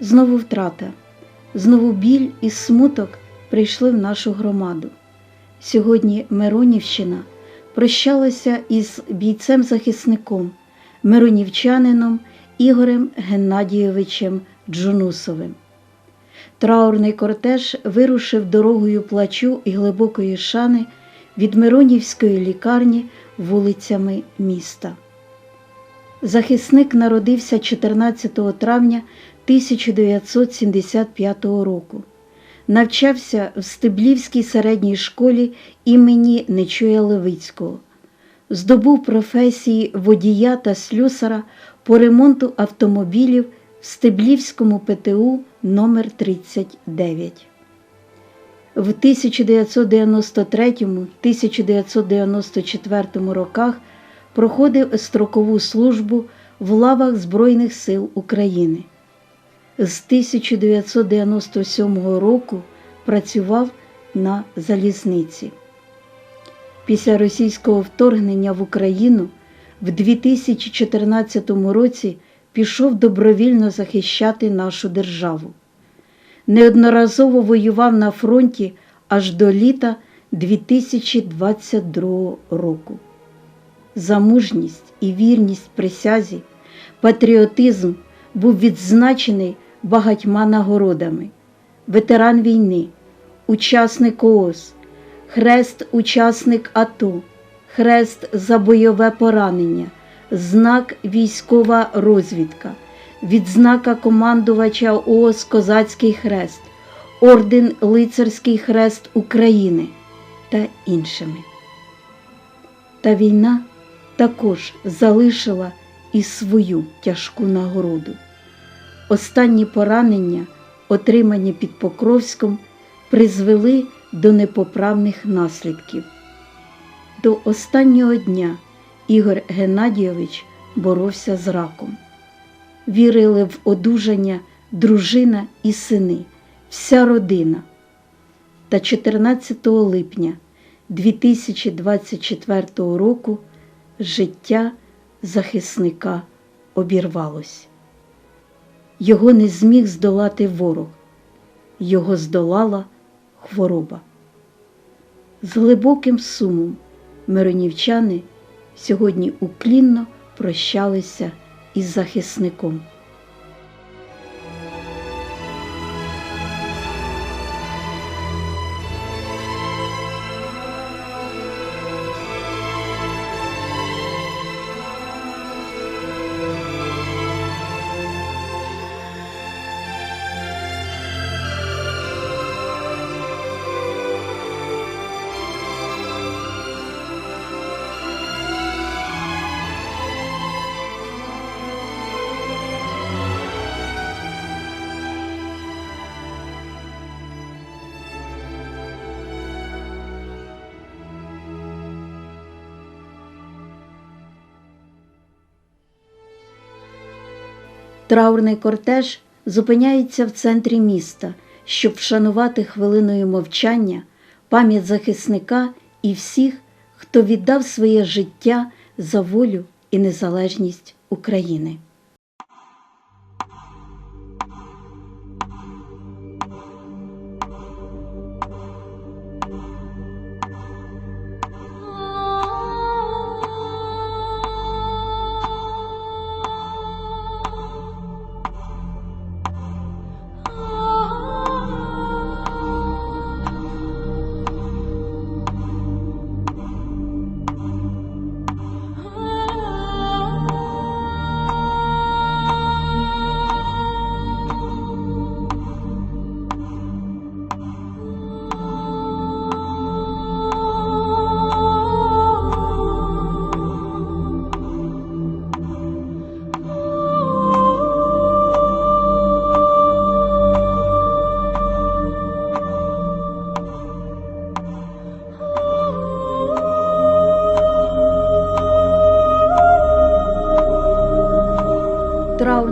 Знову втрата, знову біль і смуток прийшли в нашу громаду. Сьогодні Миронівщина прощалася із бійцем-захисником, миронівчанином Ігорем Геннадійовичем Джунусовим. Траурний кортеж вирушив дорогою плачу і глибокої шани від Миронівської лікарні вулицями міста. Захисник народився 14 травня 1975 року. Навчався в Стеблівській середній школі імені Нечуя Левицького. Здобув професії водія та слюсара по ремонту автомобілів в Стеблівському ПТУ номер 39 В 1993-1994 роках проходив строкову службу в лавах Збройних сил України. З 1997 року працював на залізниці. Після російського вторгнення в Україну в 2014 році пішов добровільно захищати нашу державу. Неодноразово воював на фронті аж до літа 2022 року. За мужність і вірність присязі, патріотизм був відзначений багатьма нагородами. Ветеран війни, учасник ООС, хрест учасник АТО, хрест за бойове поранення, знак військова розвідка, відзнака командувача ООС Козацький хрест, орден Лицарський хрест України та іншими. Та війна також залишила і свою тяжку нагороду. Останні поранення, отримані під Покровськом, призвели до непоправних наслідків. До останнього дня Ігор Геннадійович боровся з раком. Вірили в одужання дружина і сини, вся родина. Та 14 липня 2024 року життя захисника обірвалось. Його не зміг здолати ворог, його здолала хвороба. З глибоким сумом миронівчани сьогодні уклінно прощалися із захисником. Траурний кортеж зупиняється в центрі міста, щоб вшанувати хвилиною мовчання пам'ять захисника і всіх, хто віддав своє життя за волю і незалежність України.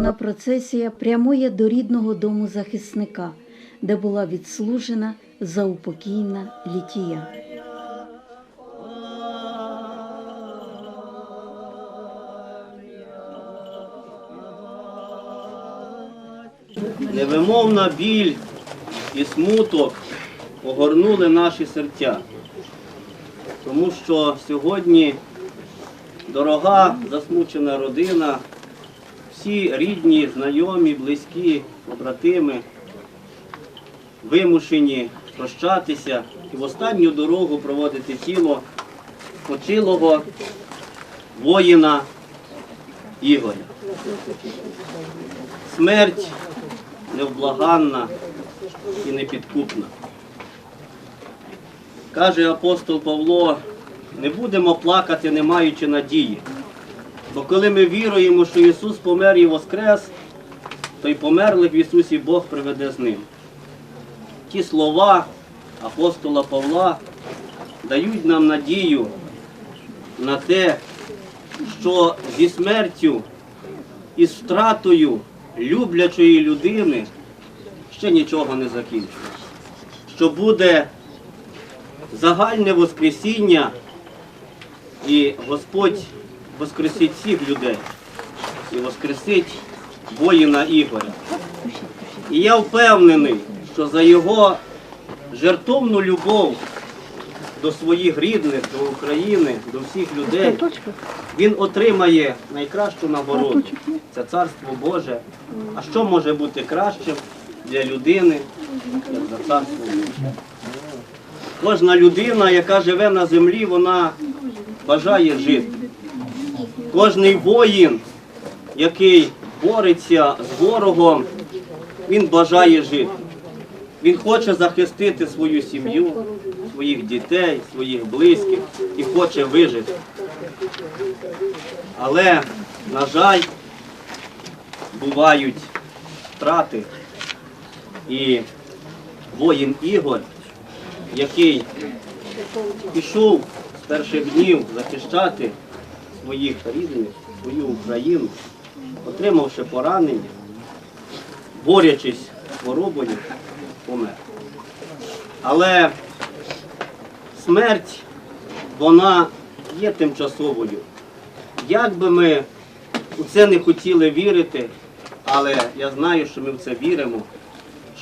Траурна процесія прямує до рідного дому захисника, де була відслужена заупокійна літія. Невимовна біль і смуток огорнули наші серця. Тому що сьогодні дорога засмучена родина, всі рідні, знайомі, близькі, побратими вимушені прощатися і в останню дорогу проводити тіло почилого воїна Ігоря. Смерть невблаганна і непідкупна. Каже апостол Павло, не будемо плакати, не маючи надії. Бо коли ми віруємо, що Ісус помер і воскрес, то й померлих в Ісусі Бог приведе з ним. Ті слова апостола Павла дають нам надію на те, що зі смертю і з втратою люблячої людини ще нічого не закінчується. Що буде загальне Воскресіння, і Господь воскресить всіх людей і воскресить воїна Ігоря. І я впевнений, що за його жертовну любов до своїх рідних, до України, до всіх людей, він отримає найкращу нагороду. Це царство Боже. А що може бути кращим для людини, як за царство Боже? Кожна людина, яка живе на землі, вона бажає жити. Кожний воїн, який бореться з ворогом, він бажає жити. Він хоче захистити свою сім'ю, своїх дітей, своїх близьких і хоче вижити. Але, на жаль, бувають втрати. І воїн Ігор, який пішов з перших днів захищати своїх рідних, свою Україну, отримавши поранення, борючись з хворобою, помер. Але смерть, вона є тимчасовою. Як би ми у це не хотіли вірити, але я знаю, що ми в це віримо,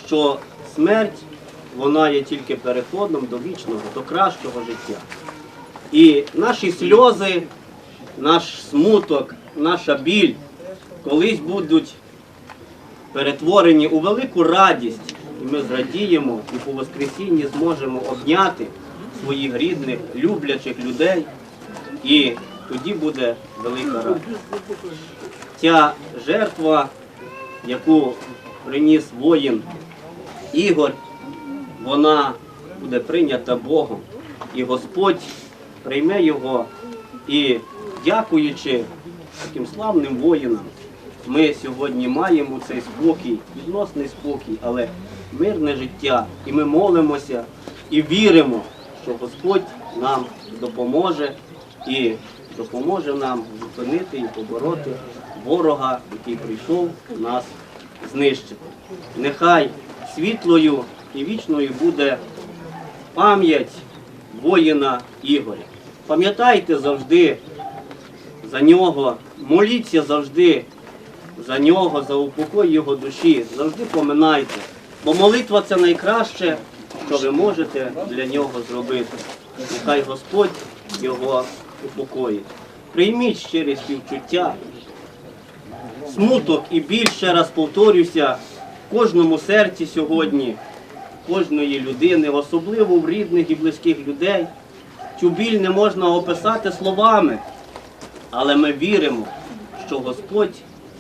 що смерть, вона є тільки переходом до вічного, до кращого життя. І наші сльози, наш смуток, наша біль колись будуть перетворені у велику радість, і ми зрадіємо і по Воскресінні зможемо обняти своїх рідних, люблячих людей, і тоді буде велика радість. Ця жертва, яку приніс воїн Ігор, вона буде прийнята Богом, і Господь прийме його і, дякуючи таким славним воїнам, ми сьогодні маємо цей спокій, відносний спокій, але мирне життя. І ми молимося і віримо, що Господь нам допоможе і допоможе нам зупинити і побороти ворога, який прийшов нас знищити. Нехай світлою і вічною буде пам'ять воїна Ігоря. Пам'ятайте завжди за нього, моліться завжди за нього, за упокой його душі. Завжди поминайте. Бо молитва це найкраще, що ви можете для нього зробити. Нехай Господь його упокоїть. Прийміть щирі співчуття, смуток і біль, ще раз повторюся, в кожному серці сьогодні, кожної людини, особливо в рідних і близьких людей. Цю біль не можна описати словами, але ми віримо, що Господь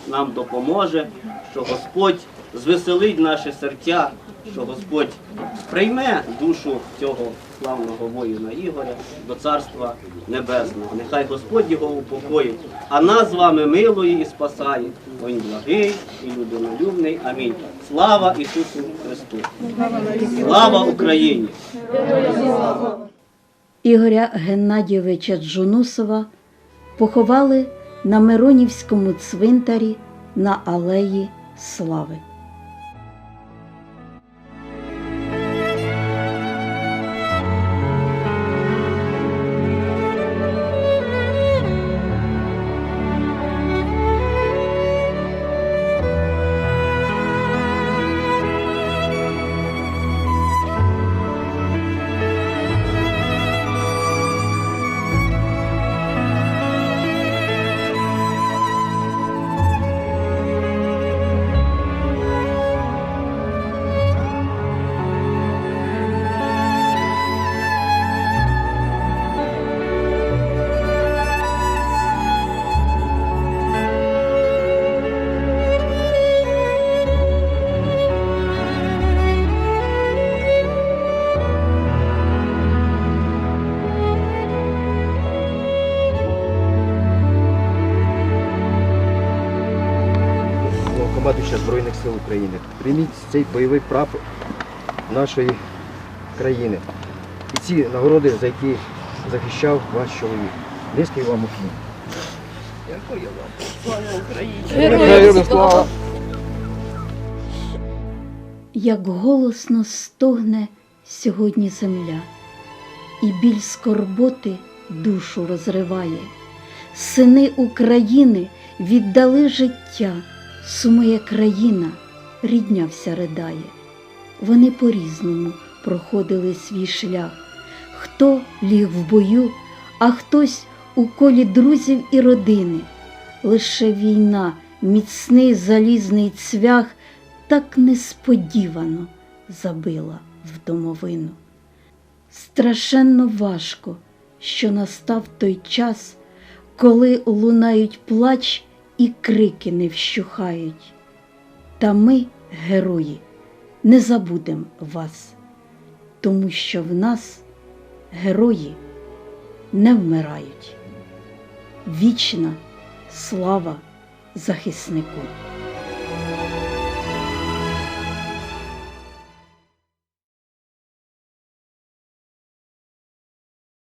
нам допоможе, що Господь звеселить наші серця, що Господь прийме душу цього славного воїна Ігоря до Царства Небесного. Нехай Господь його упокоїть, а нас з вами милує і спасає. Він благий і людинолюбний. Амінь. Слава Ісусу Христу! Слава Україні! Ігоря Геннадійовича Джунусова поховали на Миронівському цвинтарі на Алеї Слави. Командуюча Збройних сил України. Прийміть цей бойовий прапор нашої країни. І ці нагороди, за які захищав ваш чоловік. Низький вам уклін. Героям слава! як голосно стогне сьогодні земля, і біль скорботи душу розриває. Сини України віддали життя, сумує країна, рідня вся ридає. Вони по-різному проходили свій шлях. Хто ліг в бою, а хтось у колі друзів і родини. Лише війна, міцний залізний цвях так несподівано забила в домовину. Страшенно важко, що настав той час, коли лунають плач і крики не вщухають. Та ми, герої, не забудем вас, тому що в нас герої не вмирають. Вічна слава захиснику!